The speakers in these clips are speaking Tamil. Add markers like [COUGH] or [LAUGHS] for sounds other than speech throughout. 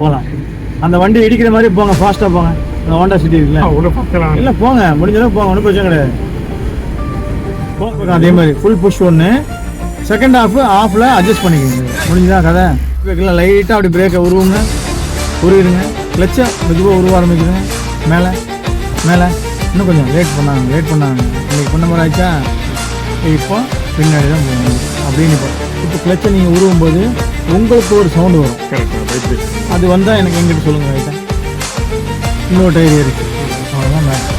போகலாம். அந்த வண்டி இடிக்கிற மாதிரி போங்க ஃபாஸ்ட்டாக போங்க. அந்த ஹோண்டா சிட்டி இருக்குல்ல. ஒன்று பார்க்கலாம் இல்லை போங்க. முடிஞ்சளவு போங்க ஒன்றும் பிரச்சனை கிடையாது. போங்க அதே மாதிரி ஃபுல் புஷ் ஒன்று செகண்ட் ஹாஃப் ஆஃபில் அட்ஜஸ்ட் பண்ணிக்கோங்க. முடிஞ்சுதா கதை? பிரேக்கில் லைட்டாக அப்படி பிரேக்கை உருவுங்க. உருவிடுங்க. கிளச்சை மெதுவாக உருவ ஆரம்பிக்குதுங்க மேலே மேலே. இன்னும் கொஞ்சம் லேட் பண்ணாங்க லேட் பண்ணாங்க. இன்னைக்கு பண்ண மாதிரி ஆச்சா இப்போ பின்னாடி தான் போகணும். அப்படின்னு இப்போ இப்போ கிளச்சை நீங்கள் உருவும் போது உங்களுக்கு ஒரு சவுண்டு வரும். அது வந்தால் எனக்கு எங்கிட்ட சொல்லுங்கள் ரைட்டா? இன்னொரு டயர் இருக்கு. அவ்வளோதான் மேட்ச்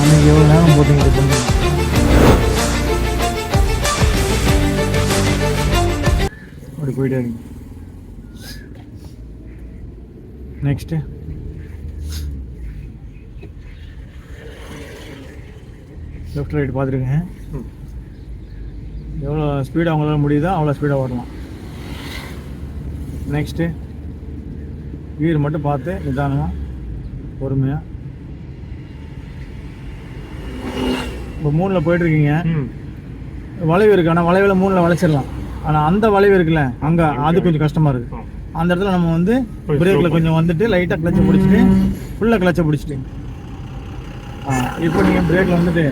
அன்னைக்கு எவ்வளோ நேரம் போட்டீங்க இது அப்படி போயிட்டே இருங்க நெக்ஸ்ட்டு லெஃப்ட் ரைட் பார்த்துருங்க. எவ்வளோ ஸ்பீடாக அவங்களால முடியுதோ அவ்வளோ ஸ்பீடாக ஓடலாம் நெக்ஸ்ட்டு கீர் மட்டும் பார்த்து நிதானமாக பொறுமையாக இப்போ மூணில் போயிட்டுருக்கீங்க. வளைவு இருக்குது ஆனால் வளைவில் மூணில் வளைச்சிடலாம். ஆனால் அந்த வளைவு இருக்குல்ல அங்கே அது கொஞ்சம் கஷ்டமாக இருக்குது. அந்த இடத்துல நம்ம வந்து பிரேக்கில் கொஞ்சம் வந்துட்டு லைட்டாக கிளச்சை பிடிச்சிட்டு ஃபுல்லாக கிளச்சை பிடிச்சிட்டு. இப்போ நீங்கள் பிரேக்கில் வந்துட்டு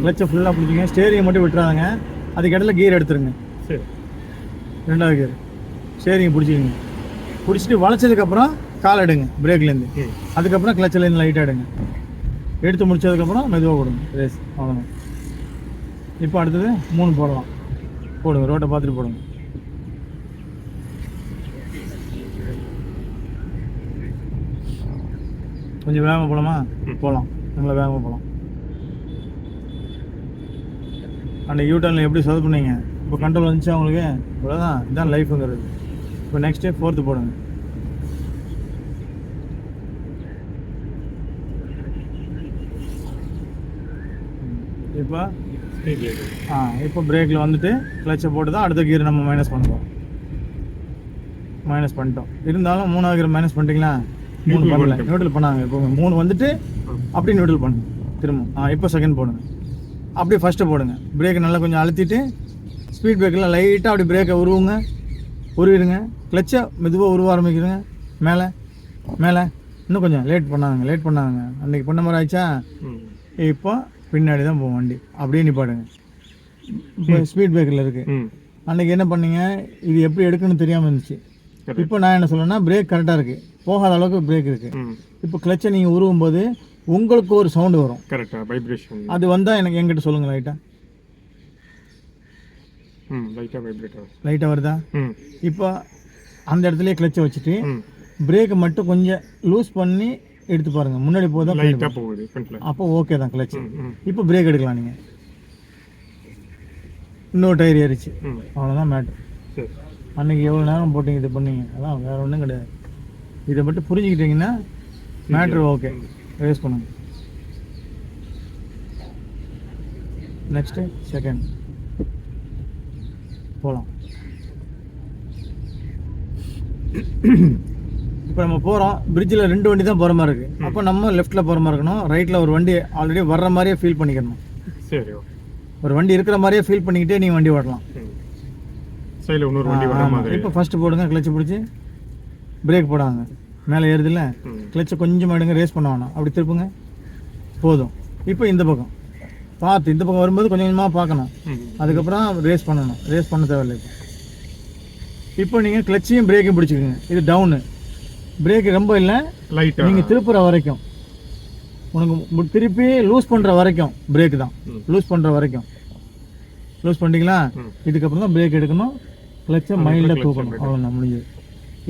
கிளச்சை ஃபுல்லாக பிடிச்சிங்க ஸ்டேரிங்கை மட்டும் விட்டுறாதுங்க. அதுக்கு இடத்துல கீர் எடுத்துருங்க. சரி. ரெண்டாவது கியர் ஸ்டேரிங் பிடிச்சிக்கங்க. பிடிச்சிட்டு வளைச்சதுக்கப்புறம் கால் எடுங்க பிரேக்லேருந்து அதுக்கப்புறம் கிளச்சிலேருந்து லைட்டாக எடுங்க. எடுத்து முடிச்சதுக்கப்புறம் மெதுவாக கொடுங்க. ரேஸ் அவ்வளோதான் இப்போ அடுத்தது மூணு போடலாம். போடுங்க ரோட்டை பார்த்துட்டு போடுங்க. கொஞ்சம் வேகமாக போகலாமா. போகலாம் நல்லா வேகமாக போகலாம் அந்த யூ டர்னில் எப்படி சர்வ் பண்ணீங்க இப்போ கண்ட்ரோல் வந்துச்சு உங்களுக்கு? இவ்வளோதான் இதுதான் லைஃபுங்கிறது இப்போ நெக்ஸ்ட்டு ஃபோர்த்து போடுங்க. இப்போ ஆ இப்போ பிரேக்கில் வந்துட்டு கிளச்சை போட்டு தான் அடுத்த கியர் நம்ம மைனஸ் பண்ணுவோம். மைனஸ் பண்ணிட்டோம். இருந்தாலும் மூணாவது கியர் மைனஸ் பண்ணிட்டீங்களா? மூணு பண்ணல. நியூட்ரல் பண்ணாங்க. இப்போ மூணு வந்துட்டு அப்படியே நியூட்ரல் பண்ணுங்க திரும்ப ஆ இப்போ செகண்ட் போடுங்க. அப்படியே ஃபஸ்ட்டு போடுங்க. பிரேக்கை நல்லா கொஞ்சம் அழுத்திட்டு ஸ்பீட் பிரேக்கில் லைட்டாக அப்படி பிரேக்கை உருவுங்க. உருவிடுங்க. கிளச்சை மெதுவாக உருவ ஆரம்பிக்கிறங்க மேலே மேலே. இன்னும் கொஞ்சம் லேட் பண்ணாங்க லேட் பண்ணாங்க அன்றைக்கி பண்ண மாதிரி ம். இப்போ பின்னாடி தான் போகும் வண்டி. அப்படியே நிப்பாடுங்க இப்போ ஸ்பீட் பிரேக்கரில் இருக்குது அன்றைக்கி என்ன பண்ணீங்க? இது எப்படி எடுக்கணும்னு தெரியாமல் இருந்துச்சு. இப்போ நான் என்ன சொல்லேன்னா பிரேக் கரெக்டாக இருக்குது போகாத அளவுக்கு பிரேக் இருக்குது இப்போ கிளச்சை நீங்கள் உருவும் போது உங்களுக்கு ஒரு சவுண்டு வரும். கரெக்டாக வைப்ரேஷன் அது வந்தால் எனக்கு எங்கிட்ட சொல்லுங்கள் லைட்டாக லைட்டாக வருதா? இப்போ அந்த இடத்துலயே கிளச்சை வச்சுட்டு ம். பிரேக்கை மட்டும் கொஞ்சம் லூஸ் பண்ணி எடுத்து பாருங்கள் முன்னாடி போதா லைட்டாக போகுது? ஃப்ரண்ட்டில் அப்போ ஓகே தான் கிளச்சு இப்போ பிரேக் எடுக்கலாம் நீங்கள் இன்னொரு டயர் ஏறிச்சு. அவ்வளோதான் மேட்ரு அன்னைக்கு எவ்வளோ நேரம் போட்டீங்க இது பண்ணீங்க? அதான் வேற ஒன்றும் கிடையாது. இதை மட்டும் புரிஞ்சுக்கிட்டீங்கன்னா மேட்ரு ஓகே ரேஸ் பண்ணுங்க. நெக்ஸ்ட்டு செகண்ட் போகலாம் இப்போ நம்ம போகிறோம் பிரிட்ஜில் ரெண்டு வண்டி தான் போகிற மாதிரி இருக்குது அப்போ நம்ம லெஃப்ட்டில் போகிற மாதிரி இருக்கணும். ரைட்டில் ஒரு வண்டி ஆல்ரெடி வர்ற மாதிரியே ஃபீல் பண்ணிக்கணும். சரி ஒரு வண்டி இருக்கிற மாதிரியே ஃபீல் பண்ணிக்கிட்டே நீங்கள் வண்டி ஓட்டலாம். சைடில் இன்னொரு வண்டி வர மாதிரி. இப்போ ஃபர்ஸ்ட் போடுங்க கிளச்சு பிடிச்சி பிரேக் போடாங்க. மேலே ஏறுதுல்ல? கிளச்சை கொஞ்சம் எடுங்க ரேஸ் பண்ண வேணாம். அப்படி திருப்புங்க. போதும். இப்போ இந்த பக்கம். பார்த்து இந்த பக்கம் வரும்போது கொஞ்சம் கொஞ்சமாக பார்க்கணும். அதுக்கப்புறம் ரேஸ் பண்ணணும். ரேஸ் பண்ண தேவையில்லை இப்போ. இப்போ நீங்கள் கிளச்சையும் பிரேக்கையும் பிடிச்சிக்கோங்க. இது டவுனு பிரேக் ரொம்ப இல்லை. லைட்டாக நீங்கள் திருப்புற வரைக்கும். உனக்கு திருப்பி லூஸ் பண்ணுற வரைக்கும் பிரேக் தான். லூஸ் பண்ணுற வரைக்கும். லூஸ் பண்ணிட்டீங்களா. இதுக்கப்புறம் தான் பிரேக் எடுக்கணும். கிளச்சை மைல்டாக clutch தூக்கணும். அவ்வளோதான் முடிஞ்சது.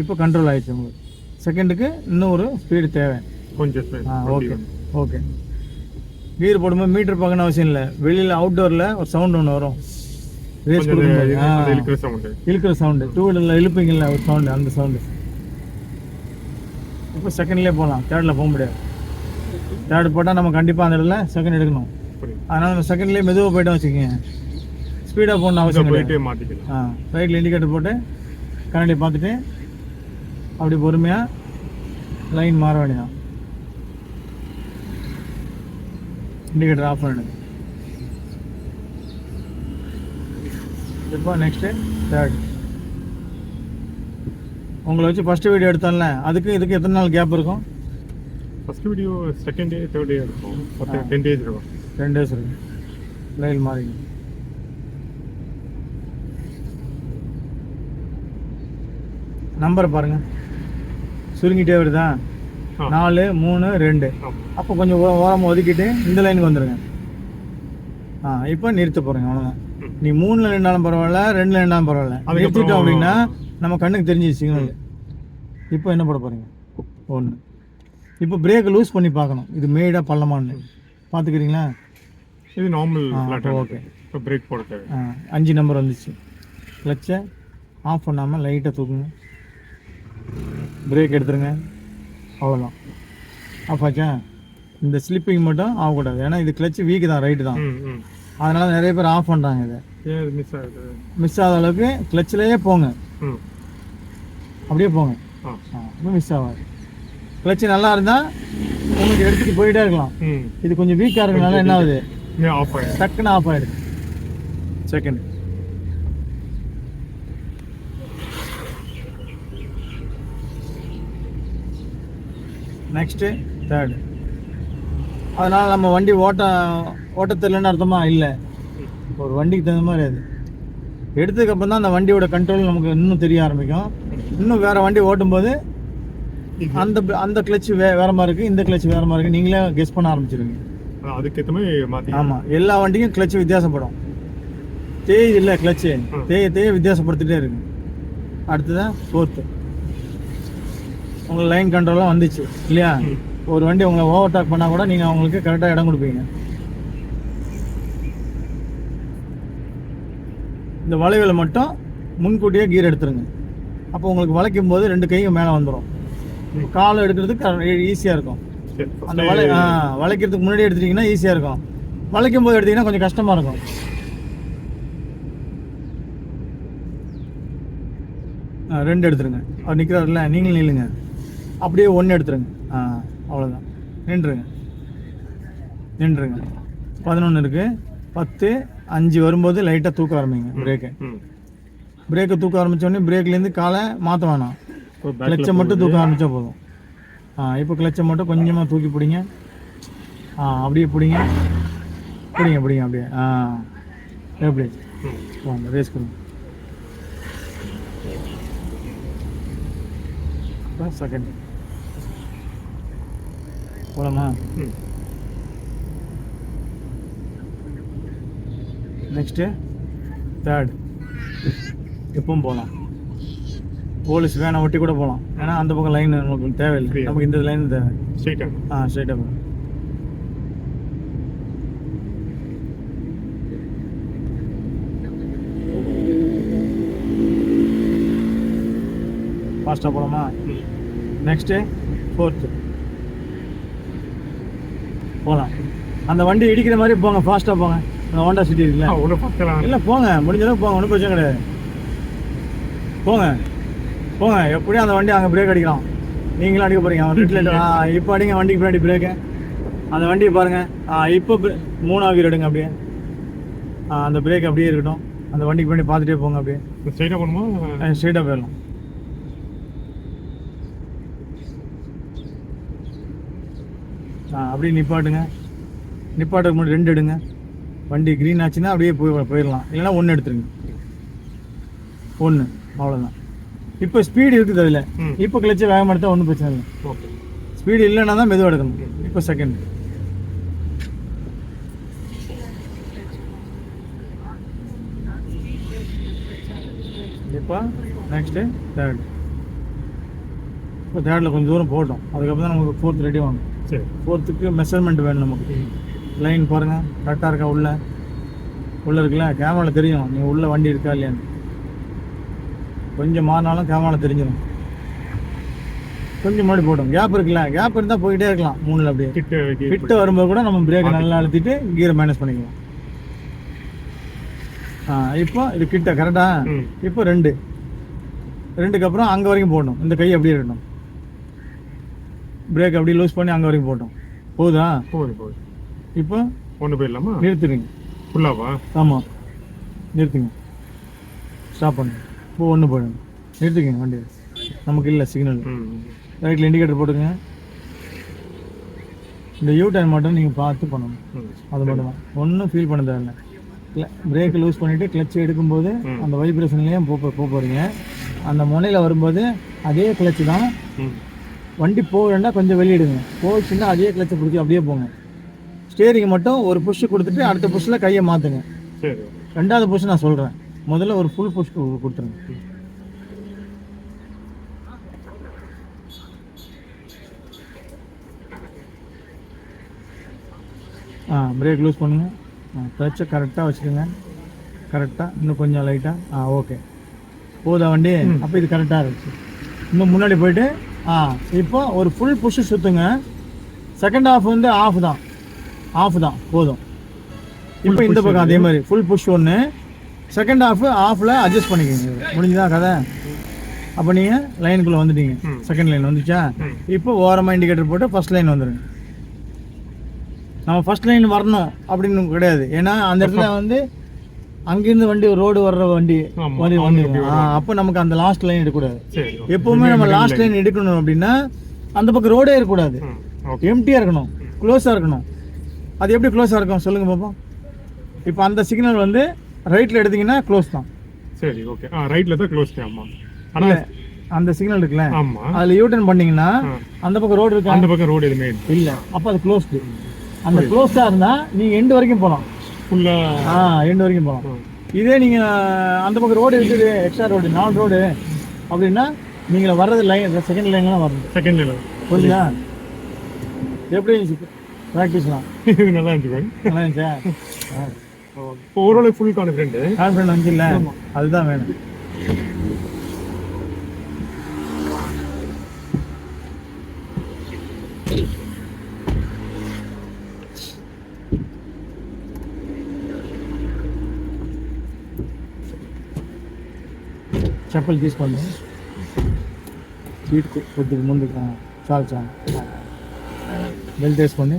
இப்போ கண்ட்ரோல் ஆயிடுச்சு உங்களுக்கு. செகண்டுக்கு இன்னும் ஒரு ஸ்பீடு தேவை. கொஞ்சம். ஆ ஓகே. ஓகே கீர் போடும்போது மீட்டர் பார்க்கணும் அவசியம் இல்லை. வெளியில் அவுட்டோரில் ஒரு சவுண்ட் ஒன்று வரும். ரேஸ் கொடுக்கும்போது இழுக்கிற சவுண்டு டூ வீலரில் இழுப்பீங்கல்ல ஒரு சவுண்டு அந்த சவுண்டு இப்போ செகண்ட்லேயே போகலாம். தேர்டில் போக முடியாது. தேர்ட் போட்டால் நம்ம கண்டிப்பாக அந்த இடத்துல செகண்ட் எடுக்கணும். அதனால் நம்ம செகண்ட்லேயே மெதுவாக போய்ட்டு வச்சுக்கோங்க. ஸ்பீடாக போகணும் அவசியம் கிடையாது. ஆ. ரைட்டில் இண்டிகேட்டர் போட்டு கண்ணாடி பார்த்துட்டு அப்படி பொறுமையாக லைன் மாற வேண்டியதான் இண்டிகேட்டர் ஆஃப் பண்ணிடுங்க இப்போ நெக்ஸ்ட்டு தேர்ட் உங்களை வச்சு ஃபஸ்ட்டு வீடியோ எடுத்தோம்ல அதுக்கு இதுக்கு எத்தனை நாள் கேப் இருக்கும்? First video second day third day இருக்கும். டென் டேஸ் இருக்கும். டென் டேஸ் இருக்கு லைல் மாறிங்க நம்பர் பாருங்க. சுருங்கிட்டே வருதா. நாலு மூணு ரெண்டு. அப்போ கொஞ்சம் ஓ- ஓரமா ஒதுக்கிட்டு இந்த லைனுக்கு வந்துருங்க. ஆ இப்போ நிறுத்த போறேங்க அவ்வளோதான். நீ மூணுல நின்றாலும் பரவாயில்ல ரெண்டுல நின்றாலும் பரவாயில்ல. நிறுத்திட்டோம் அப்படின்னா நம்ம கண்ணுக்கு தெரிஞ்சு சிக்னல் இப்போ என்ன பண்ண போறீங்க? ஒன்று இப்போ பிரேக் லூஸ் பண்ணி பார்க்கணும். இது மேடா பள்ளமான்னு. பார்த்துக்கிறீங்களா இது நார்மல் ஓகே இப்போ பிரேக் போட அஞ்சு நம்பர் வந்துச்சு. கிளச்சை ஆஃப் பண்ணாமல் லைட்டாக தூக்குங்க. பிரேக் எடுத்துருங்க. அவ்வளோதான் ஆஃப் ஆச்சா இந்த ஸ்லிப்பிங் மட்டும் ஆகக்கூடாது. ஏன்னா இது கிளச்சு வீக்கு தான் ரைட்டு தான். அதனால நிறைய பேர் ஆஃப் பண்ணுறாங்க இதை. மிஸ் ஆகுது? மிஸ் ஆகாத அளவுக்கு கிளச்சிலேயே போங்க. அப்படியே போங்க. மிஸ் ஆகாது. கிளச்சு நல்லா இருந்தால் உங்களுக்கு எடுத்துகிட்டு போயிட்டே இருக்கலாம். இது கொஞ்சம் வீக்காக இருக்கனால என்ன ஆகுது? டக்குன்னு ஆஃப் ஆகிடுது செகண்ட் நெக்ஸ்ட்டு தேர்டு அதனால் நம்ம வண்டி ஓட்ட ஓட்ட தெரியலன்னு அர்த்தமா? இல்லை. ஒரு வண்டிக்கு தகுந்த மாதிரி அது. எடுத்ததுக்கப்புறம் தான் அந்த வண்டியோட கண்ட்ரோல் நமக்கு இன்னும் தெரிய ஆரம்பிக்கும். இன்னும் வேறு வண்டி ஓட்டும்போது அந்த அந்த கிளச் வே வேற மாதிரி இருக்குது இந்த கிளச் வேற மாதிரி இருக்குது நீங்களே கெஸ் பண்ண ஆரம்பிச்சிருங்க அதுக்கேற்ற மாதிரி மாற்றி ஆமா. எல்லா வண்டிக்கும் கிளச் வித்தியாசப்படும். தேய் இல்லை கிளச்சு. தேய தேய வித்தியாசப்படுத்திட்டே இருக்கு. அடுத்ததான் ஃபோர்த்து உங்களுக்கு லைன் கண்ட்ரோலாம் வந்துச்சு இல்லையா. ஒரு வண்டி உங்களை ஓவர்டேக் பண்ணால் கூட நீங்கள் அவங்களுக்கு கரெக்டாக இடம் கொடுப்பீங்க. இந்த வளைவில் மட்டும் முன்கூட்டியே கீர் எடுத்துருங்க. அப்போ உங்களுக்கு வளைக்கும் போது ரெண்டு கையும் மேலே வந்துடும். கால் எடுக்கிறதுக்கு ஈஸியாக இருக்கும். அந்த வளை வளைக்கிறதுக்கு முன்னாடி எடுத்துட்டீங்கன்னா ஈஸியாக இருக்கும். வளைக்கும் போது எடுத்தீங்கன்னா கொஞ்சம் கஷ்டமாக இருக்கும். ஆ, ரெண்டு எடுத்துருங்க. அவர் நிற்கிறாருல நீங்களும் நில்லுங்க. அப்படியே ஒன்று எடுத்துருங்க. ஆ அவ்வளோதான் நின்றுங்க நின்றுங்க பதினொன்று இருக்குது பத்து அஞ்சு வரும்போது லைட்டாக தூக்க ஆரம்பிங்க பிரேக்கை பிரேக்கை தூக்க ஆரம்பிச்சோடனே பிரேக்லேருந்து காலை மாற்ற வேணாம். கிளச்சை மட்டும் தூக்க ஆரம்பிச்சா போதும். ஆ இப்போ கிளச்சை மட்டும் கொஞ்சமாக தூக்கி பிடிங்க. ஆ அப்படியே பிடிங்க. பிடிங்க பிடிங்க அப்படியே. ஆ எப்படி வாங்க ரேஸ் கொடுங்க. செகண்ட் போலாமா? ம். நெக்ஸ்ட்டு தேர்ட் எப்பவும் போகலாம் போலீஸ் வேனை ஒட்டி கூட போகலாம் ஏன்னா அந்த பக்கம் லைன் நமக்கு தேவையில்லை? நமக்கு இந்த லைன் தேவை. ஸ்ட்ரைட்டாக ஆ? ஸ்ட்ரைட்டாக போகும் ஃபாஸ்ட்டாக போகலாமா நெக்ஸ்ட்டு ஃபோர்த்து போகலாம். அந்த வண்டி இடிக்கிற மாதிரி போங்க ஃபாஸ்ட்டாக போங்க. அந்த ஹோண்டா சிட்டி இருக்குல்ல. ஆ ஒன்று பார்க்கலாம் இல்லை. போங்க. முடிஞ்ச அளவுக்கு போங்க ஒன்றும் பிரச்சனை கிடையாது. போங்க. போங்க. எப்படியும் அந்த வண்டி அங்கே பிரேக் அடிக்கலாம். நீங்களும் அடிக்க போகிறீங்க அவன் ஆ இப்போ அடிங்க வண்டிக்கு பின்னாடி பிரேக்கு அந்த வண்டியை பாருங்க. ஆ இப்போ மூணாவது எடுங்க அப்படியே. அந்த பிரேக் அப்படியே இருக்கட்டும். அந்த வண்டிக்கு பின்னாடி பார்த்துட்டே போங்க அப்படியே. ஸ்ட்ரைட்டாக போகணுமா? ஸ்ட்ரெயிட்டாக போயிடலாம். அப்படியே நிப்பாட்டுங்க. நிப்பாட்டுக்கு முன்னாடி ரெண்டு எடுங்க. வண்டி க்ரீன் ஆச்சுன்னா அப்படியே போய் போயிடலாம் இல்லைன்னா ஒன்று எடுத்துருங்க. ஒன்று அவ்வளோதான் இப்போ ஸ்பீடு இருக்குது அதில். இப்போ கிளச்சை வேகமாக எடுத்தால் ஒன்றும் பிரச்சனை இல்லை. ஓகே. ஸ்பீடு இல்லைன்னா தான் மெதுவாக எடுக்கணும். இப்போ செகண்ட் இப்போ நெக்ஸ்ட்டு தேர்ட் இப்போ தேர்டில் கொஞ்சம் தூரம் போட்டோம். அதுக்கப்புறம் தான் நமக்கு ஃபோர்த் ரெடி வாங்க சரி ஃபோர்த்துக்கு மெஷர்மெண்ட் வேணும் நமக்கு. லைன் பாருங்கள் கரெக்டாக இருக்கா உள்ள? உள்ளே இருக்குல்ல? கேமராவில் தெரியும் நீ உள்ள வண்டி இருக்கா இல்லையான்னு. கொஞ்சம் மாறினாலும் கேமராவில் தெரிஞ்சிடும். கொஞ்சம் முன்னாடி போட்டோம் கேப் இருக்குல்ல? கேப் இருந்தால் போயிட்டே இருக்கலாம் மூணில் அப்படியே. கிட்ட கிட்ட வரும்போது கூட நம்ம பிரேக் நல்லா அழுத்திட்டு கீரை மைனஸ் பண்ணிக்கலாம். ஆ இப்போ இது கிட்ட கரெக்டா ம். இப்போ ரெண்டு. ரெண்டுக்கு அப்புறம் அங்கே வரைக்கும் போடணும். இந்த கை அப்படியே இருக்கணும். பிரேக் அப்படியே லூஸ் பண்ணி அங்கே வரைக்கும் போட்டோம். போகுதா? போகுது போகுது. இப்போ ஒன்று போயிடலாமா? நிறுத்துறீங்க. ஃபுல்லாவா ஆமாம் நிறுத்துங்க. ஸ்டாப் பண்ணுங்க. இப்போ ஒன்று போயிடுங்க நிறுத்துங்க வண்டி நமக்கு இல்லை சிக்னல் ரைட்டில் இண்டிகேட்டர் போட்டுங்க இந்த யூ டர்ன் மட்டும் நீங்கள் பார்த்து பண்ணணும். அது மட்டும் தான் ஒன்றும் ஃபீல் பண்ண தேவையில்ல. பிரேக் லூஸ் பண்ணிவிட்டு கிளச் எடுக்கும்போது அந்த வைப்ரேஷன்லேயே போ போக போகிறீங்க அந்த முனையில் வரும்போது அதே கிளச்சு தான் வண்டி போகலன்னா கொஞ்சம் வெளியிடுங்க. போச்சுன்னா அதே கிளச்சை பிடிச்சி அப்படியே போங்க. ஸ்டேரிங் மட்டும் ஒரு புஷ் கொடுத்துட்டு அடுத்த புஷ்ஷில் கையை மாற்றுங்க சரி ரெண்டாவது புஷ் நான் சொல்கிறேன் முதல்ல ஒரு ஃபுல் புஷ் கொடுத்துருங்க. ஆ பிரேக் லூஸ் பண்ணுங்க. ஆ கிளச்சை கரெக்டாக வச்சுக்கோங்க. கரெக்டாக இன்னும் கொஞ்சம் லைட்டாக ஆ. ஓகே போதா வண்டி? அப்போ இது கரெக்டாக இருந்துச்சு. இன்னும் முன்னாடி போயிட்டு ஆ இப்போ ஒரு ஃபுல் புஷ் சுற்றுங்க செகண்ட் ஹாஃப் வந்து ஆஃப் தான். ஆஃப் தான் போதும். இப்போ இந்த பக்கம் அதே மாதிரி ஃபுல் புஷ் ஒன்று செகண்ட் ஹாஃப் ஆஃபில் அட்ஜஸ்ட் பண்ணிக்கோங்க. முடிஞ்சுதா கதை? அப்போ நீங்கள் லைனுக்குள்ளே வந்துட்டீங்க. செகண்ட் லைன் வந்துச்சா. இப்போ ஓரமாக இண்டிகேட்டர் போட்டு ஃபர்ஸ்ட் லைன் வந்துடுங்க நம்ம ஃபர்ஸ்ட் லைன் வரணும் அப்படின்னு கிடையாது. ஏன்னா அந்த இடத்துல வந்து அங்கேருந்து வண்டி ரோடு வர்ற வண்டி வண்டி வண்டி அப்போ நமக்கு அந்த லாஸ்ட் லைன் எடுக்கக்கூடாது. எப்போவுமே நம்ம லாஸ்ட் லைன் எடுக்கணும் அப்படின்னா அந்த பக்கம் ரோடே இருக்கக்கூடாது. எம்டியாக இருக்கணும். க்ளோஸாக இருக்கணும். அது எப்படி க்ளோஸாக இருக்கும்? சொல்லுங்கள் பாப்போம். இப்போ அந்த சிக்னல் வந்து ரைட்டில் எடுத்தீங்கன்னா க்ளோஸ் தான். சரி ஓகே ஆ ரைட்டில் தான் க்ளோஸ் ஆமாம் ஆனால் அந்த சிக்னல் இருக்குல்ல? அதில் யூட்டர்ன் பண்ணீங்கன்னா. அந்த பக்கம் ரோடு இருக்கா? அந்த பக்கம் ரோடு எதுவுமே இல்லை. இல்லை. அப்போ அது க்ளோஸ்டு அந்த க்ளோஸ்டாக இருந்தால் நீங்கள் எண்டு வரைக்கும் போகலாம். ஃபுல்லாக ஆ எண்டு வரைக்கும் போகலாம். இதே நீங்கள் அந்த பக்கம் ரோடு இருக்குது எக்ஸ்ட்ரா ரோடு நாலு ரோடு அப்படின்னா நீங்கள் வர்றது லைன் செகண்ட் லைன்லாம் வரணும். செகண்ட் இல்லை புரியுதா? எப்படி ப்ராக்டிஸ்லாம் இது [LAUGHS] நல்லா இருந்துச்சு நல்லா இருந்துச்சா? [LAUGHS] ஓரளவுக்கு ஃபுல் கான்ஃபிடென்ட் கான்ஃபிடன்ட் வந்துச்சுல்ல? அதுதான் வேணும். చెప్పులు తీసుకోండి సీట్ కొద్దిగా ముందు ఆ, చాలు చాలు బెల్ట్ వేసుకోండి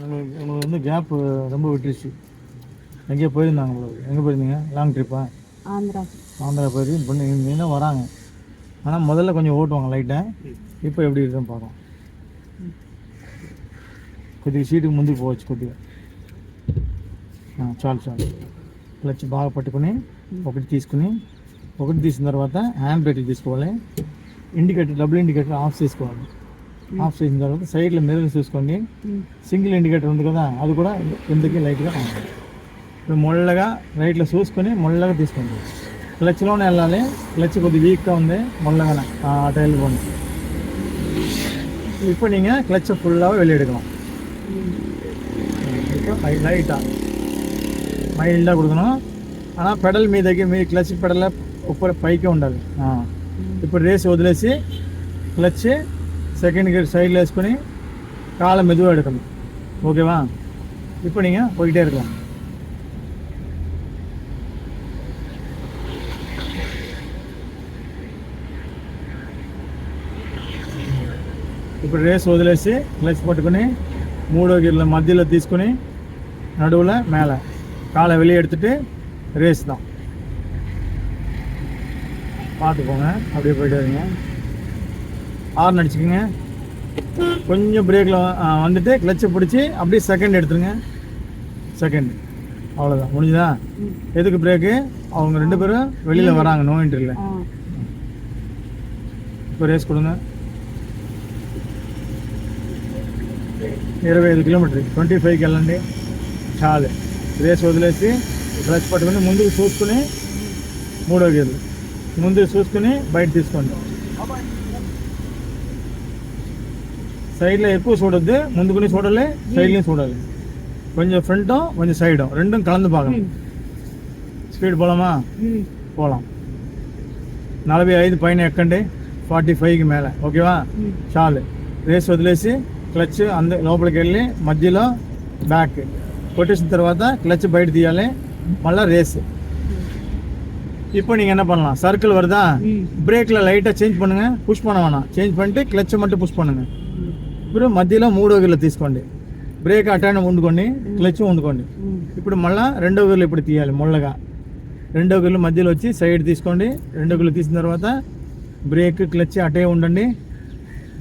உங்களுக்கு உங்களுக்கு வந்து கேப் ரொம்ப விட்டுருச்சு எங்கேயோ போயிருந்தாங்க உங்களுக்கு எங்கே போயிருந்தீங்க லாங் ட்ரிப்பா ஆந்திரா ஆந்திரா போயிருக்கு இப்போ இன்னும் வராங்க ஆனால் முதல்ல கொஞ்சம் ஓட்டுவாங்க லைட்டாக இப்போ எப்படி இருக்குன்னு பார்க்கலாம் కొద్దిగా సీటుకి ముందుకు పోవచ్చు కొద్దిగా ఆ, చాలు చాలు క్లచ్ బాగా పట్టుకుని ఒకటి తీసుకుని ఒకటి తీసిన తర్వాత హ్యాండ్ బ్రేక్ తీసుకోవాలి ఇండికేటర్ డబుల్ ఇండికేటర్ ఆఫ్ చేసుకోవాలి ఆఫ్ చేసిన తర్వాత సైడ్లో మిర్రర్ చూసుకోండి సింగిల్ ఇండికేటర్ ఉంది కదా అది కూడా కిందకి లైట్గా రావాలి. ఇప్పుడు మొళ్ళగా రైట్లో చూసుకొని మొళ్ళగా తీసుకోండి క్లచ్లోనే వెళ్ళాలి క్లచ్ కొద్దిగా వీక్గా ఉంది మొళ్ళగానే అటు వెళ్ళిపోండి இப்போ நீங்கள் கிளச்சை ஃபுல்லாக வெளியே எடுக்கலாம் இப்போ லைட்டாக మైల్డ్గా கொடுக்கணும் ஆனால் పెడల్ మీ దగ్గర మీ క్లచ్ పెడల ఉప్పర్ పైకే ఉండాలి ఆ. ఇప్పుడు రేస్ వదిలేసి క్లచ్ సెకండ్ గేర్ సైడ్లో వేసుకొని காலை மெதுவாக எடுக்கணும் ஓகேவா இப்போ நீங்கள் போய்கிட்டே இருக்கலாம் ఇప్పుడు రేస్ వదిలేసి క్లచ్ పట్టుకొని మూడో గీర్ల మధ్యలో తీసుకుని நடுவில் மேலே காலை வெளியே எடுத்துட்டு ரேஸ் தான் பார்த்துக்கோங்க அப்படியே போயிட்டு வரீங்க ஹார்ன் அடிச்சுக்கோங்க கொஞ்சம் பிரேக்கில் வந்துட்டு கிளச்சை பிடிச்சி அப்படியே செகண்ட் எடுத்துருங்க செகண்ட் அவ்வளோதான் முடிஞ்சுதா எதுக்கு பிரேக்கு அவங்க ரெண்டு பேரும் வெளியில் வராங்க நோ என்ட்ரியில் ஆ இப்போ రేస్ கொடுங்க ఇరవై ఐదు కిలోమీటర్ ట్వంటీ ఫైవ్కి వెళ్ళండి. చాలు. రేస్ వదిలేసి డ్రెస్ పట్టుకుని ముందుకు చూసుకుని మూడో గేర్లు ముందుకు చూసుకుని బయట తీసుకోండి. సైడ్లో ఎక్కువ చూడొద్దు. ముందుకుని చూడాలి సైడ్ని చూడాలి. కొంచెం ఫ్రంట్ కొంచెం సైడ్. రెండు కలందు భాగం. స్పీడ్ పోలామా? పోలాం. నలభై ఐదు పైన ఎక్కండి. ఫార్టీ ఫైవ్కి మేలే. ఓకేవా? చాలు. రేస్ వదిలేసి క్లచ్ అంద లోపలికి వెళ్ళి మధ్యలో బ్యాక్ కొట్టేసిన తర్వాత క్లచ్ బయట తీయాలి మళ్ళీ రేస్ இப்போ நீங்கள் என்ன பண்ணலாம் சர்க்கிள் வருதா ம் பிரேக்கில் லைட்டாக சேஞ்ச் பண்ணுங்கள் புஷ் பண்ண வேணாம் சேஞ்ச் பண்ணிட்டு கிளச்சை மட்டும் புஷ் பண்ணுங்கள் ఇప్పుడు మధ్యలో మూడో గిర్లో తీసుకోండి బ్రేక్ అటాన్ ఉండుకోండి క్లచ్ ఉండుకోండి ఉమ్. ఇప్పుడు మళ్ళా రెండో గిర్లు ఇప్పుడు తీయాలి ముళ్ళగా రెండో గిర్లు మధ్యలో వచ్చి సైడ్ తీసుకోండి రెండో గిర్లు తీసిన తర్వాత బ్రేక్ క్లచ్ అటే ఉండండి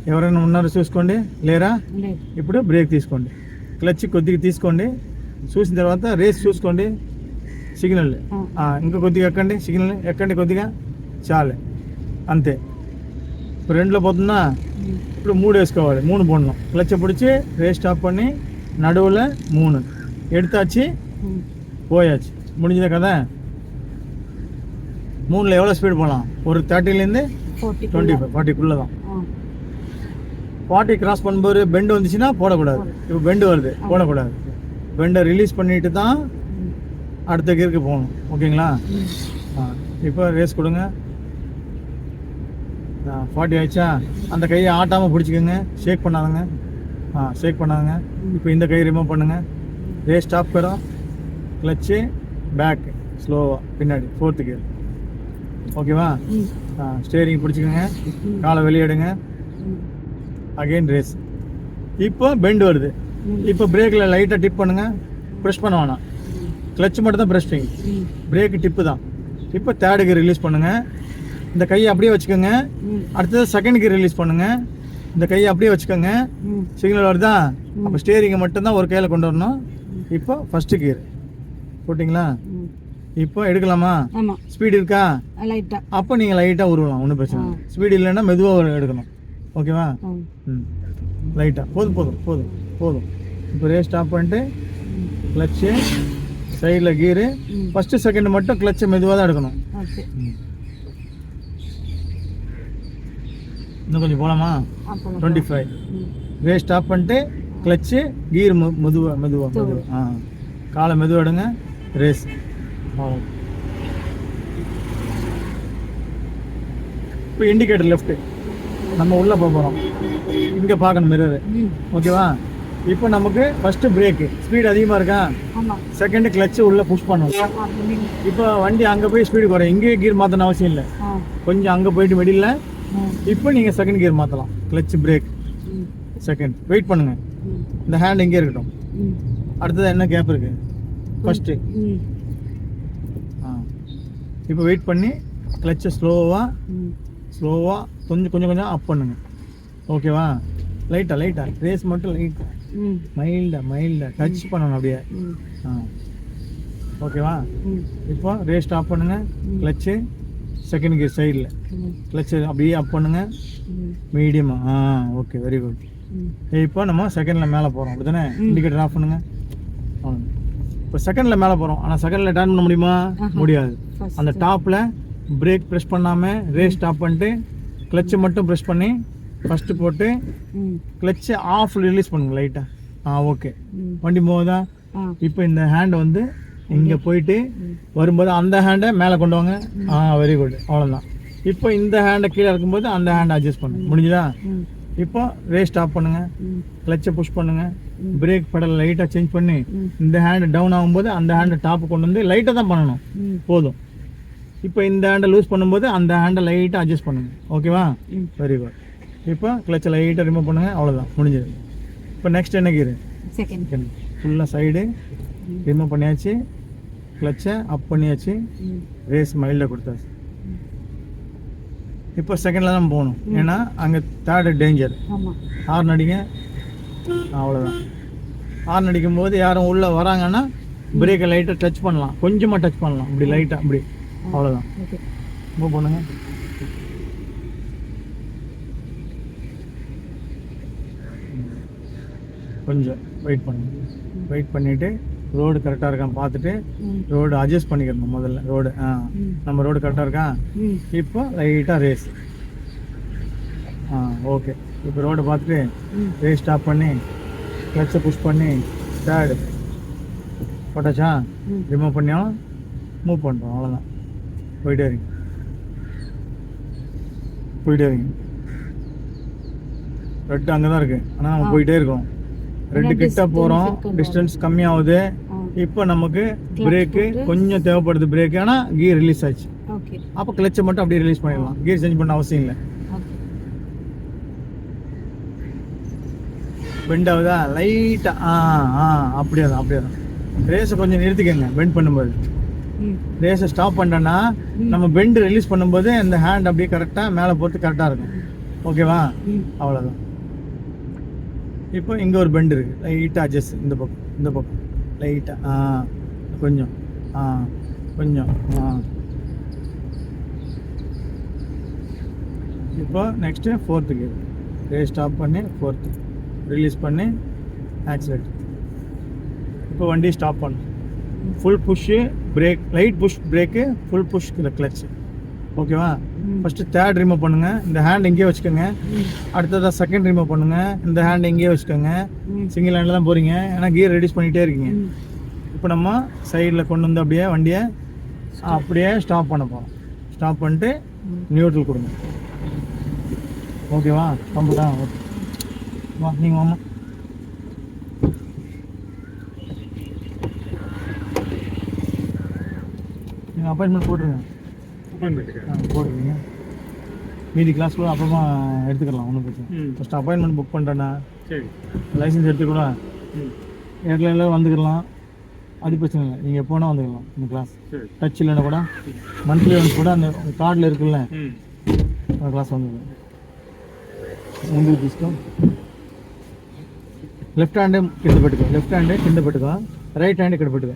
ఎవరైనా ఉన్నారో చూసుకోండి లేరా లేదు ఇప్పుడు బ్రేక్ తీసుకోండి క్లచ్ కొద్దిగా తీసుకోండి చూసిన తర్వాత రేస్ చూసుకోండి సిగ్నల్ ఆ. ఇంకా కొద్దిగా ఎక్కండి సిగ్నల్ ఎక్కండి కొద్దిగా చాలే అంతే ఇప్పుడు రెండులో పోతుందా ఉమ్. ఇప్పుడు మూడు వేసుకోవాలి மூணு போடணும் கிளச்சை பிடிச்சி ரேஸ் ஸ்டாப் பண்ணி நடுவில் மூணு எடுத்தாச்சு ఉమ్. போயாச்சு முடிஞ்சத கதை மூணில் எவ்வளோ ஸ்பீடு போகலாம் ஒரு தேர்ட்டிலேருந்து Forty டுவெண்ட்டி குள்ள. ஃபைவ் ஃபார்ட்டிக்குள்ளே தான் ஆ. ஃபார்ட்டி கிராஸ் பண்ணும்போது பெண்டு வந்துச்சுன்னா போடக்கூடாது. இப்போ பெண்டு வருது. போடக்கூடாது. பெண்டை ரிலீஸ் பண்ணிட்டு தான். அடுத்த கியருக்கு போகணும். ஓகேங்களா. ஆ. இப்போ ரேஸ் கொடுங்க. ஃபார்ட்டி ஆயிடுச்சா? அந்த கையை ஆட்டாமல் பிடிச்சிக்கோங்க. ஷேக் பண்ணாதங்க. ஆ ஷேக் பண்ணாதங்க. இப்போ இந்த கை ரிமூவ் பண்ணுங்க. ரேஸ் ஸ்டாப் கரோ கிளச்சு பேக் ஸ்லோவாக பின்னாடி ஃபோர்த்து கியர் ஓகேவா. ஆ ஸ்டேரிங் பிடிச்சிக்கோங்க. காலை வெளியே எடுங்க. அகைன் ரேஸ் இப்போ பெண்ட் வருது. இப்போ பிரேக்கில் லைட்டாக டிப் பண்ணுங்க. ப்ரெஸ் பண்ண வேணாம். கிளச் மட்டும் தான் ப்ரெஸ் செய்யுங்க உம். பிரேக் டிப்பு தான். இப்போ தேர்டு கியர் ரிலீஸ் பண்ணுங்க. இந்த கையை அப்படியே வச்சுக்கோங்க. அடுத்தது செகண்ட் கியர் ரிலீஸ் பண்ணுங்க. இந்த கையை அப்படியே வச்சுக்கோங்க. சிக்னல் வருதா? அப்போ ஸ்டேரிங்கை மட்டும்தான் ஒரு கையில் கொண்டு வரணும். இப்போ ஃபஸ்ட்டு கியர் போட்டிங்களா. இப்போ எடுக்கலாமா? ஸ்பீடு இருக்கா? அப்போ நீங்கள் லைட்டாக உருவலாம். ஒன்றும் பிரச்சனை இல்லை. ஸ்பீடு இல்லைன்னா மெதுவாக எடுக்கணும். ஓகேவா? ம். லைட்டாக போதும் போதும் போதும் போதும். இப்போ ரேஸ் ஸ்டாப் பண்ணிட்டு கிளச்சு சைடில் கீரு. ஃபஸ்ட்டு செகண்ட் மட்டும் கிளச்சை மெதுவாக தான் எடுக்கணும். ஓகே. இன்னும் கொஞ்சம் போகலாமா டுவெண்ட்டி ஃபைவ் ரேஸ் ஸ்டாப் பண்ணிட்டு கிளச்சு கீர் மெதுவாக மெதுவாக மெதுவாக ஆ. காலை மெதுவாக எடுங்க. ரேஸ் இப்போ இண்டிகேட்டர் லெஃப்ட்டு நம்ம உள்ளே போக போகிறோம் இங்கே பார்க்கணும் மிரரு ஓகேவா இப்போ நமக்கு ஃபஸ்ட்டு பிரேக்கு ஸ்பீடு அதிகமாக இருக்கா? செகண்டு கிளச்சு உள்ளே புஷ் பண்ணணும். இப்போ வண்டி அங்கே போய் ஸ்பீடு குறையும் இங்கேயே கீர் மாற்றணும் அவசியம் இல்லை. கொஞ்சம் அங்கே போயிட்டு ம். இப்போ நீங்கள் செகண்ட் கியர் மாற்றலாம் கிளச் பிரேக். செகண்ட் வெயிட் பண்ணுங்கள். இந்த ஹேண்ட் இங்கே இருக்கட்டும். அடுத்தது என்ன கேப் இருக்குது ஃபஸ்ட்டு. ஆ. இப்போ வெயிட் பண்ணி கிளச்சை ஸ்லோவாக. ஸ்லோவாக கொஞ்சம் கொஞ்சம் கொஞ்சம் அப் பண்ணுங்க. ஓகேவா லைட்டாக லைட்டாக ரேஸ் மட்டும் லைட்டாக. மைல்டாக மைல்டாக டச் பண்ணணும் அப்படியே. ஆ. ஓகேவா. இப்போ ரேஸ் ஸ்டாப் பண்ணுங்க. கிளச்சு செகண்ட் கியர் சைடில். கிளச்சு அப்படியே அப் பண்ணுங்க. மீடியமாக ஆ? Okay very good. இப்போ நம்ம செகண்டில் மேலே போகிறோம் அப்படி தானே இண்டிகேட்டர் ஆஃப் பண்ணுங்க. இப்போ செகண்டில் மேலே போகிறோம் ஆனால் செகண்டில் டர்ன் பண்ண முடியுமா. முடியாது. அந்த டாப்பில் பிரேக் ப்ரெஸ் பண்ணாமல் ரேஸ் ஸ்டாப் பண்ணிட்டு கிளச்சை மட்டும் ப்ரெஸ் பண்ணி ஃபஸ்ட்டு போட்டு. கிளச்சை ஆஃப் ரிலீஸ் பண்ணுங்க லைட்டாக ஆ. ஓகே. வண்டி போகுதா. இப்போ இந்த ஹேண்ட் வந்து இங்கே போயிட்டு வரும்போது அந்த ஹேண்டை மேலே கொண்டு வாங்க. ஆ வெரி குட் அவ்வளோதான் இப்போ இந்த ஹேண்டை கீழே இருக்கும்போது அந்த ஹேண்டை அட்ஜஸ்ட் பண்ணுங்க. முடிஞ்சுதா. இப்போ ரேஸ் ஸ்டாப் பண்ணுங்க. கிளச்சை புஷ் பண்ணுங்க. பிரேக் பெடல் லைட்டாக சேஞ்ச் பண்ணி. இந்த ஹேண்டு டவுன் ஆகும்போது அந்த ஹேண்டை டாப் கொண்டு வந்து லைட்டாக தான் பண்ணணும். போதும். இப்போ இந்த ஹேண்டை லூஸ் பண்ணும்போது அந்த ஹேண்டை லைட்டாக அட்ஜஸ்ட் பண்ணுங்க. ஓகேவா. வெரி குட் இப்போ கிளச்சை லைட்டாக ரிமூவ் பண்ணுங்க அவ்வளோதான் முடிஞ்சது. இப்போ நெக்ஸ்ட் என்ன கீரு செகண்ட் ஃபுல்லாக சைடு ரிமூவ் பண்ணியாச்சு. கிளச்சை அப் பண்ணியாச்சு. ரேஸ் மைல்டாக கொடுத்தாச்சு. இப்போ செகண்டில் தான் போகணும். ஏன்னா அங்கே தேர்டு டேஞ்சர் ஹார்ன் அடிங்க. அவ்வளோதான் ஹார்ன் அடிக்கும் போது யாரும் உள்ளே வராங்கன்னா பிரேக்கை லைட்டாக டச் பண்ணலாம். கொஞ்சமாக டச் பண்ணலாம். இப்படி லைட்டாக இப்படி அவ்வளோதான் மூவ் பண்ணுங்க. கொஞ்சம் வெயிட் பண்ணுங்க. வெயிட் பண்ணிவிட்டு ரோடு கரெக்டாக இருக்கான்னு பார்த்துட்டு. ரோடு அட்ஜஸ்ட் பண்ணிக்கணும் முதல்ல ரோடு ஆ. நம்ம ரோடு கரெக்டாக இருக்கா? ம். இப்போ லைட்டாக ரேஸ் ஆ ஓகே இப்போ ரோடை பார்த்துட்டு. ரேஸ் ஸ்டாப் பண்ணி கிளச்சை புஷ் பண்ணி தேர்டு போட்டாச்சா. ரிமூவ் பண்ணியாலும் மூவ் பண்ணுறோம் அவ்வளோதான் போயிட்டே இருங்க. போயிட்டே இருங்க. ரெட்டு அங்கே தான் இருக்குது ஆனால் நம்ம. போயிட்டே இருக்கோம். ரெண்டு கிட்ட போகிறோம். டிஸ்டன்ஸ் கம்மியாகுது. இப்போ நமக்கு பிரேக்கு. கொஞ்சம் தேவைப்படுது பிரேக் ஆனால் கீர் ரிலீஸ் ஆச்சு. அப்போ கிளச்சை மட்டும் அப்படியே ரிலீஸ் பண்ணிடலாம். கியர் சேஞ்ச் பண்ண அவசியம் இல்லை. பெண்ட் ஆகுதா? லைட்டாக ஆ ஆ அப்படியே தான் அப்படியே தான். ரேஸை கொஞ்சம் நிறுத்திக்கங்க. பெண்ட் பண்ணும்போது. ரேஸை ஸ்டாப் பண்ணிட்டோன்னா நம்ம பெண்டு ரிலீஸ் பண்ணும்போது இந்த ஹேண்ட் அப்படியே கரெக்டாக மேலே போட்டு கரெக்டாக இருக்கும். ஓகேவா அவ்வளோதான் இப்போ இங்கே ஒரு பெண்டு இருக்குது லைட்டாக அட்ஜஸ்ட் இந்த பக்கம் இந்த பக்கம். லைட்டாக ஆ கொஞ்சம் ஆ கொஞ்சம் ஆ. இப்போ next fourth gear race stop பண்ணி ஃபோர்த்து ரிலீஸ் பண்ணி ஆக்சிலேட் இப்போ வண்டி ஸ்டாப் பண்ணும் full push brake light push brake full push clutch ஓகேவா ஃபஸ்ட்டு தேர்ட் ரிமூவ் பண்ணுங்க. இந்த ஹேண்ட் இங்கேயே வச்சுக்கோங்க. அடுத்ததாக செகண்ட் ரிமூவ் பண்ணுங்க. இந்த ஹேண்ட் இங்கேயே வச்சுக்கோங்க. சிங்கிள் ஹேண்டில் தான் போகிறீங்க ஏன்னா கியர் ரெடியூஸ் பண்ணிகிட்டே இருக்கீங்க. இப்போ நம்ம சைடில் கொண்டு வந்து அப்படியே வண்டியை அப்படியே ஸ்டாப் பண்ண போகிறோம் ஸ்டாப் பண்ணிட்டு நியூட்ரல் கொடுங்க. ஓகேவா கம்ப்ளீட்டா ஓகே வா நீங்கள் வாமா நீங்கள் அப்பாயின்மெண்ட் போட்டுருங்க ஆ, போட்டுருங்க மீதி கிளாஸ் கூட அப்புறமா எடுத்துக்கலாம் ஒன்றும் பிரச்சனை ம். ஃபஸ்ட் அப்பாயின்மெண்ட் புக் பண்ணிட்டேன்னா சரி லைசன்ஸ் எடுத்துக்கூட ம் ஏர்லைனில் வந்துக்கலாம் அது பிரச்சனை இல்லை நீங்கள் எப்போனா வந்துக்கலாம் இந்த கிளாஸ் சரி டச் இல்லைன்னா கூட மந்த்லி ஒன்ஸ் கூட அந்த கார்டில் இருக்குல்ல ம் ఆ క్లాస్ ఉంది ముందుకు తీసుకో లెఫ్ట్ హ్యాండ్ కింద పెట్టుకో లెఫ్ట్ హ్యాండ్ కింద పెట్టుకో రైట్ హ్యాండ్ ఇక్కడ పెట్టుకో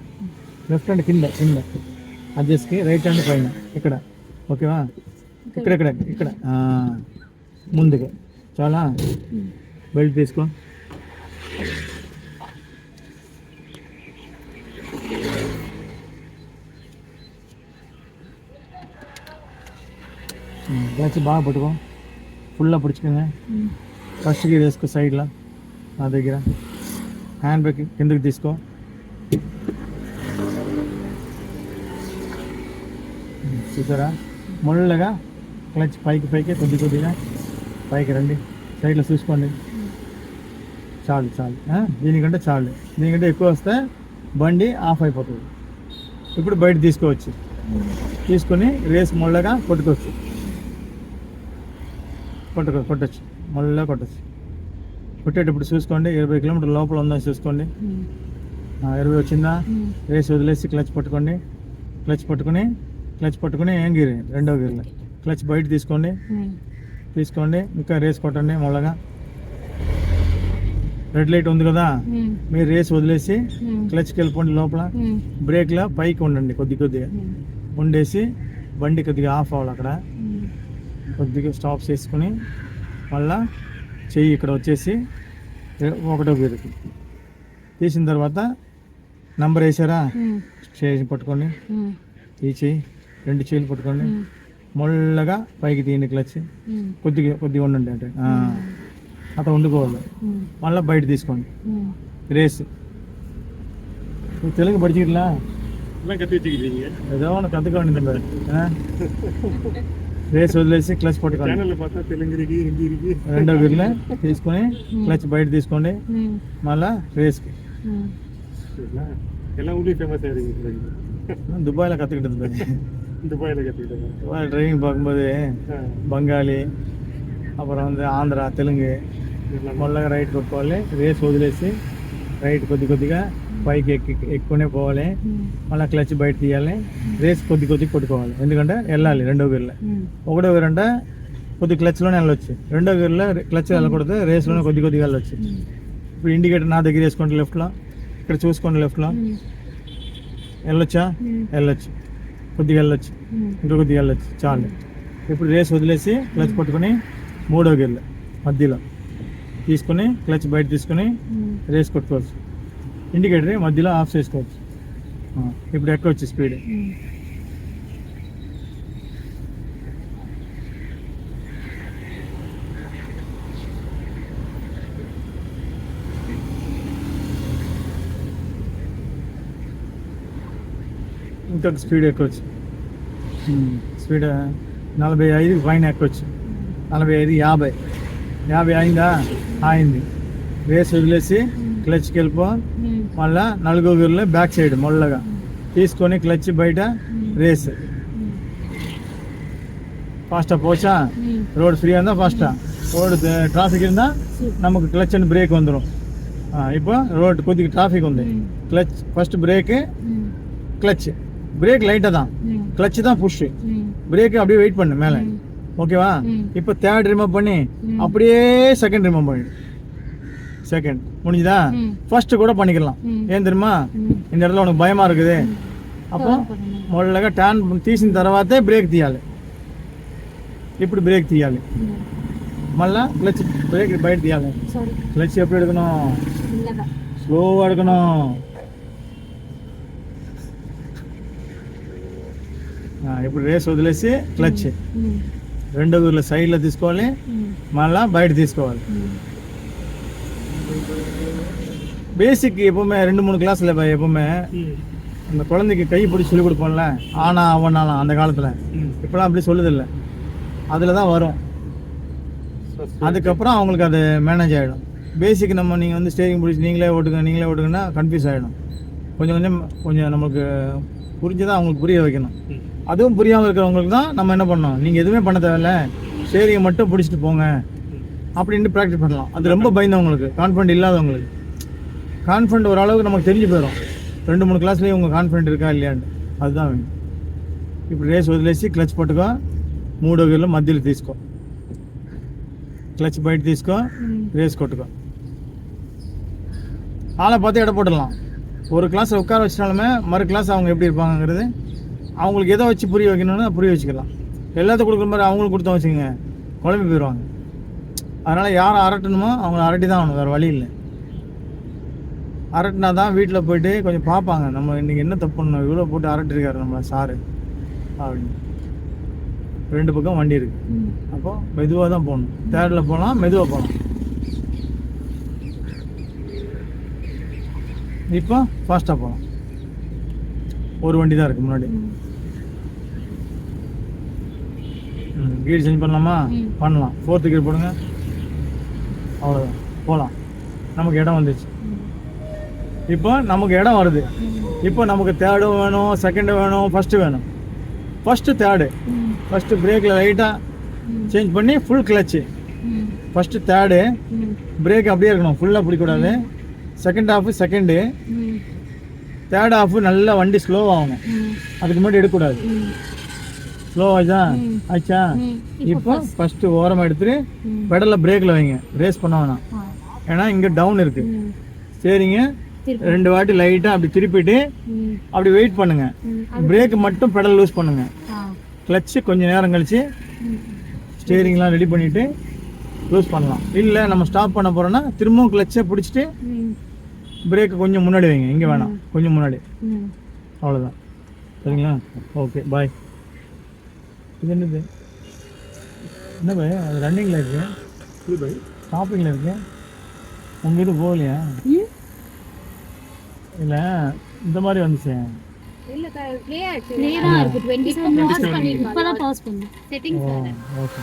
లెఫ్ట్ హ్యాండ్ కింద కింద అడ్జస్ట్కి రైట్ హ్యాండ్ పైన ఇక్కడ ఓకేవా ఇక్కడ ఇక్కడ ఇక్కడ ఆ, ముందుగా చాలా బెల్ట్ తీసుకో క్లచ్ బాగా పట్టుకో ఫుల్గా పుడుచుకుని ఫస్ట్ గేర్ వేసుకో సైడ్లో నా దగ్గర హ్యాండ్ బ్రేక్ కిందకి తీసుకో చూసారా? ముళ్ళగా క్లచ్ పైకి పైకి కొద్ది కొద్దిగా పైకి రండి. సైడ్లో చూసుకోండి. చాలు చాలు? దీనికంటే చాలు. దీనికంటే ఎక్కువ వస్తే బండి ఆఫ్ అయిపోతుంది. ఇప్పుడు బయట తీసుకోవచ్చు. తీసుకొని రేస్ ముళ్ళగా కొట్టుకోవచ్చు. కొట్టుకో కొట్టచ్చు. మళ్ళీ కొట్టచ్చు. కొట్టేటప్పుడు చూసుకోండి ఇరవై కిలోమీటర్ లోపల ఉందని చూసుకోండి. ఇరవై వచ్చిందా? రేస్ వదిలేసి క్లచ్ పట్టుకోండి. క్లచ్ పట్టుకుని క్లచ్ పట్టుకుని ఏం గీర్ రెండో గీర్లో క్లచ్ బయట తీసుకోండి. తీసుకోండి. ఇంకా రేస్ కొట్టండి మొళ్ళగా. రెడ్ లైట్ ఉంది కదా? మీరు రేస్ వదిలేసి క్లచ్కి వెళ్ళిపోండి లోపల. బ్రేక్లో పైకి ఉండండి కొద్ది కొద్దిగా. ఉండేసి బండి కొద్దిగా ఆఫ్ అవ్వాలి అక్కడ. కొద్దిగా స్టాప్ చేసుకుని మళ్ళా చెయ్యి ఇక్కడ వచ్చేసి ఒకటో గేరుకి తీసిన తర్వాత నంబర్ వేసారా? చేయి పట్టుకోండి ఈ చెయ్యి. రెండు చేతులు పట్టుకోండి. మొల్లగా పైకి తీయండి క్లచ్. కొద్దిగా కొద్దిగా ఉండండి అంటే. అట్లా వండుకోవాలి మళ్ళీ బయట తీసుకోండి. రేస్. తెలుగు పడిచిట్లా ఏదో కత్తుకోండి రేస్ వదిలేసి క్లచ్ పట్టుకోండి. రెండో గిర్లే తీసుకొని క్లచ్ బయట తీసుకోండి. మళ్ళా రేస్కి. ఎలా ఉండి ఫేమస్ దుబాయ్లో కత్తుకుంటుంది துபாயில் கற்றுக்கிட்டேன் துபாய் டிரைவிங் பார்க்கும்போது బెంగాలీ అప్పుడు வந்து ఆంధ్ర తెలుగు మొల్లగా రైట్ కొట్టుకోవాలి రేస్ వదిలేసి రైట్ కొద్ది కొద్దిగా పైకి ఎక్కి ఎక్కునే పోవాలి మళ్ళీ క్లచ్ బయట తీయాలి రేస్ కొద్ది కొద్ది కొట్టుకోవాలి ఎందుకంటే వెళ్ళాలి రెండో గేర్లో ఒకటో గేర్ అంటే కొద్ది క్లచ్లోనే వెళ్ళొచ్చు రెండో గేర్లో క్లచ్ వెళ్ళకూడదు రేస్లోనే కొద్ది కొద్దిగా వెళ్ళొచ్చు ఇప్పుడు ఇండికేటర్ నా దగ్గర వేసుకోండి లెఫ్ట్లో ఇక్కడ చూసుకోండి లెఫ్ట్లో వెళ్ళొచ్చా వెళ్ళొచ్చు కొద్దిగా వెళ్ళొచ్చు. ఇంకా కొద్దిగా వెళ్ళొచ్చు. చాలు. ఇప్పుడు రేస్ వదిలేసి క్లచ్ పట్టుకొని మూడో గేర్లో మధ్యలో తీసుకొని క్లచ్ బయట తీసుకొని రేస్ కొట్టుకోవచ్చు. ఇండికేటర్ మధ్యలో ఆఫ్ చేసుకోవచ్చు. ఇప్పుడు ఎక్కవచ్చు స్పీడ్. కిలోమీటర్కి స్పీడ్ ఎక్కవచ్చు స్పీడ్ నలభై ఐదు ఫైన్ ఎక్కవచ్చు నలభై ఐదు యాభై. యాభై అయిందా? ఆయింది రేస్ వదిలేసి క్లచ్కి వెళ్ళిపో. మళ్ళా నలుగురులో బ్యాక్ సైడ్ మొల్లగా తీసుకొని క్లచ్ బయట రేస్. ఫాస్టా పోచా రోడ్ ఫ్రీ అందా ఫాస్టా రోడ్ ట్రాఫిక్ ఉందా? నమ్మకు క్లచ్ అండ్ బ్రేక్ వందరు ఇప్పుడు రోడ్ కొద్దిగా ట్రాఫిక్ ఉంది. Clutch first brake clutch. Brake லைட்டாக தான். கிளச்சு தான் புஷ்ஷு பிரேக்கு அப்படியே வெயிட் பண்ணு மேலே. ஓகேவா இப்போ தேர்ட் ரிமூவ் பண்ணி. அப்படியே செகண்ட் ரிமூவ் பண்ணிடு செகண்ட் முடிஞ்சுதா? ஃபர்ஸ்ட் கூட பண்ணிக்கலாம். ஏன் தெரியுமா? இந்த இடத்துல உனக்கு பயமாக இருக்குது. அப்போ முதல்லగా టాన్ தீசின తర్వాతే பிரேக் తీయాలి இப்படி బ్రేక్ తీయాలి మళ్ళా క్లచ్ బ్రేక్ బయట తీయాలి క్లచ్ எப்படி எடுக்கணும்? ஸ்லோவாக எடுக்கணும். ఇప్పుడు రేస్ వదిలేసి క్లచ్ రెండో ఊర్లో సైడ్లో తీసుకోవాలి మళ్ళా బయట తీసుకోవాలి பேசிக் எப்பவுமே ரெண்டு மூணு கிளாஸ்ல எப்பவுமே அந்த குழந்தைக்கு கை பிடிச்சி சொல்லிக் கொடுப்போம்ல ஆனா அவனாலாம் அந்த காலத்துல இப்பெல்லாம் அப்படி சொல்லுதில்ல அதுல தான் வரும் அதுக்கப்புறம் அவங்களுக்கு அது மேனேஜ் ஆகிடும் பேசிக் நம்ம நீங்கள் வந்து ஸ்டேரிங் பிடிச்சி நீங்களே ஓட்டுங்க நீங்களே ஓட்டுங்கன்னா கன்ஃபியூஸ் ஆகிடும் கொஞ்சம் கொஞ்சம் கொஞ்சம் நமக்கு புரிஞ்சுதான் அவங்களுக்கு புரிய வைக்கணும் அதுவும் புரியாமல் இருக்கிறவங்களுக்கு தான் நம்ம என்ன பண்ணோம் நீங்கள் எதுவுமே பண்ண தேவையில்ல. சரியை மட்டும் பிடிச்சிட்டு போங்க. அப்படின்ட்டு ப்ராக்டிஸ் பண்ணலாம். அது ரொம்ப பயந்தவங்களுக்கு கான்ஃபிடென்ட் இல்லாதவங்களுக்கு. கான்ஃபிடென்ட் ஓரளவுக்கு நமக்கு தெரிஞ்சு போயிடும். ரெண்டு மூணு கிளாஸ்லேயே உங்கள் கான்ஃபிடென்ட் இருக்கா இல்லையான்னு அதுதான் வேணும். ఇప్పుడు రేస్ వదిలేసి క్లచ్ పట్టుకో మూడో గేర్లో మధ్యలో తీసుకో క్లచ్ బయట తీసుకో రేస్ కొట్టుకో ஆளை பார்த்து இட போட்டுடலாம். ஒரு கிளாஸ் உட்கார வச்சினாலுமே மறு கிளாஸ் அவங்க எப்படி இருப்பாங்கங்கிறது அவங்களுக்கு எதை வச்சு புரிய வைக்கணும்னு புரிய வச்சுக்கலாம். எல்லாத்தையும் கொடுக்குற மாதிரி அவங்களுக்கு கொடுத்தோம் வச்சுக்கோங்க. குழம்பி போயிடுவாங்க. அதனால் யாரை அரட்டணுமோ அவங்கள அரட்டி தான் ஆகணும். வேறு வழி இல்லை. அரட்டினா தான் வீட்டில் போயிட்டு கொஞ்சம் பார்ப்பாங்க. நம்ம இன்றைக்கி என்ன தப்பு பண்ணோம்? இவ்வளோ போட்டு அரட்டிருக்காரு நம்மளை சாரு. அப்படின்னு. ரெண்டு பக்கம் வண்டி இருக்குது அப்போ மெதுவாக தான் போகணும். தேர்டில் போகலாம் மெதுவாக போகலாம் இப்போ ஃபாஸ்ட்டாக போகலாம். ஒரு வண்டி தான் இருக்குது முன்னாடி கீர் சேஞ்ச் பண்ணலாமா. பண்ணலாம். ஃபோர்த்து கீர் போடுங்க. அவ்வளோதான் போகலாம் நமக்கு இடம் வந்துச்சு. இப்போ நமக்கு இடம் வருது. இப்போ நமக்கு தேர்டும் வேணும் செகண்டும் வேணும் ஃபஸ்ட்டு வேணும். ஃபஸ்ட்டு தேர்டு ஃபஸ்ட்டு பிரேக்கில் லைட்டாக சேஞ்ச் பண்ணி full clutch first third brake அப்படியே இருக்கணும். ஃபுல்லாக பிடிக்கூடாது second half second third half நல்லா வண்டி ஸ்லோ ஆகணும். அதுக்கு முன்னாடி எடுக்கக்கூடாது. ஸ்லோ ஆச்சா? ஆச்சா இப்போ ஃபஸ்ட்டு ஓரமாக எடுத்துட்டு பெடலில் பிரேக்கில் வைங்க. ரேஸ் பண்ண வேணாம். ஏன்னா இங்கே டவுன் இருக்குது சரிங்க. ரெண்டு வாட்டி லைட்டாக அப்படி திருப்பிட்டு அப்படி வெயிட் பண்ணுங்க. பிரேக் மட்டும் பெடல் லூஸ் பண்ணுங்க. கிளச்சு கொஞ்ச நேரம் கழிச்சு ஸ்டேரிங்லாம் ரெடி பண்ணிட்டு லூஸ் பண்ணலாம். இல்லை நம்ம ஸ்டாப் பண்ண போறோம்னா திரும்பவும் கிளச்சை பிடிச்சிட்டு பிரேக்கை கொஞ்சம் முன்னாடி வைங்க. இங்கே வேணாம். கொஞ்சம் முன்னாடி. அவ்வளோதான் சரிங்களா? ஓகே பாய் இது என்னது? என்ன பாய்? அது ரன்னிங்கில் இருக்கு. இது பை. ஸ்டாப்பிங்கில் இருக்கு. உங்கள் இது போகலையா? இல்லை இந்த மாதிரி வந்துச்சு. இல்ல ப்ளே ஆயிடுச்சு. ப்ளே தான் இருக்கு. 27 பாஸ் பண்ணிருக்கோம் இப்பதான் பாஸ் பண்ணோம் செட்டிங்ஸ் ஓ ஓகே